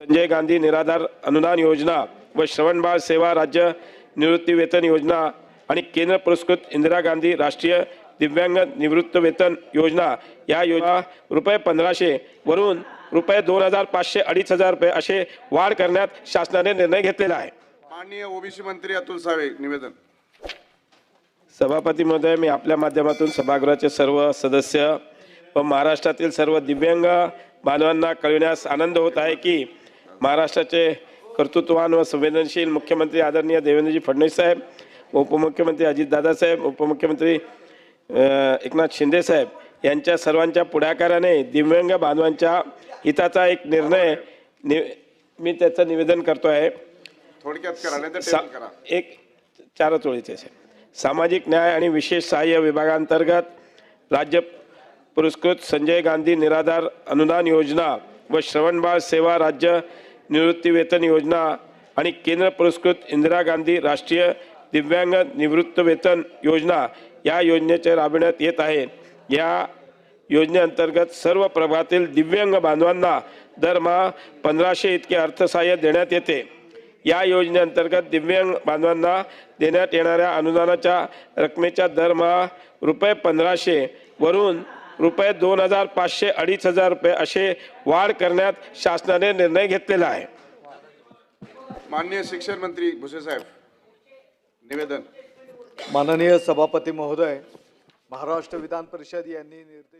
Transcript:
संजय गांधी निराधार अनुदान योजना व श्रवणबाळ सेवा राज्य निवृत्ती वेतन योजना आणि केंद्र पुरस्कृत इंदिरा गांधी राष्ट्रीय दिव्यांग निवृत्त वेतन योजना या योजना रुपये पंधराशे वरून रुपये दोन हजार पाचशे अडीच हजार रुपये असे वाढ करण्यात शासनाने निर्णय घेतलेला आहे. माननीय ओबीसी मंत्री अतुल सावे निवेदन. सभापती महोदय मी आपल्या माध्यमातून सभागृहाचे सर्व सदस्य व महाराष्ट्रातील सर्व दिव्यांग बांधवांना कळविण्यास आनंद होत आहे की महाराष्ट्राचे कर्तृत्ववान व संवेदनशील मुख्यमंत्री आदरणीय देवेंद्रजी फडणवीस साहेब व उपमुख्यमंत्री अजितदादा साहेब उपमुख्यमंत्री एकनाथ शिंदे साहेब यांच्या सर्वांच्या पुढाकाराने दिव्यांग बांधवांच्या हिताचा एक निर्णय नि मी त्याचं निवेदन करतो आहे. थोडक्यात करा एक चारच ओळीचे असेल सामाजिक न्याय आणि विशेष सहाय्य विभागांतर्गत राज्य पुरस्कृत संजय गांधी निराधार अनुदान योजना व श्रवणबाळ सेवा राज्य निवृत्तीवेतन योजना आणि केंद्र पुरस्कृत इंदिरा गांधी राष्ट्रीय दिव्यांग निवृत्तीवेतन योजना या योजनेचे राबविण्यात येत आहे. या योजनेअंतर्गत सर्व प्रभागातील दिव्यांग बांधवांना दरमहा पंधराशे इतके अर्थसहाय्य देण्यात येते. या योजनेअंतर्गत दिव्यांग बांधवांना देण्यात येणाऱ्या अनुदानाच्या रकमेच्या दरमहा रुपये पंधराशे वरून रुपये दोन हजार पाचशे अडीच हजार रुपये असे वाढ करण्यात शासनाने निर्णय घेतलेला आहे. माननीय शिक्षण मंत्री भुसे साहेब निवेदन. माननीय सभापती महोदय महाराष्ट्र विधान परिषद यांनी निर्देश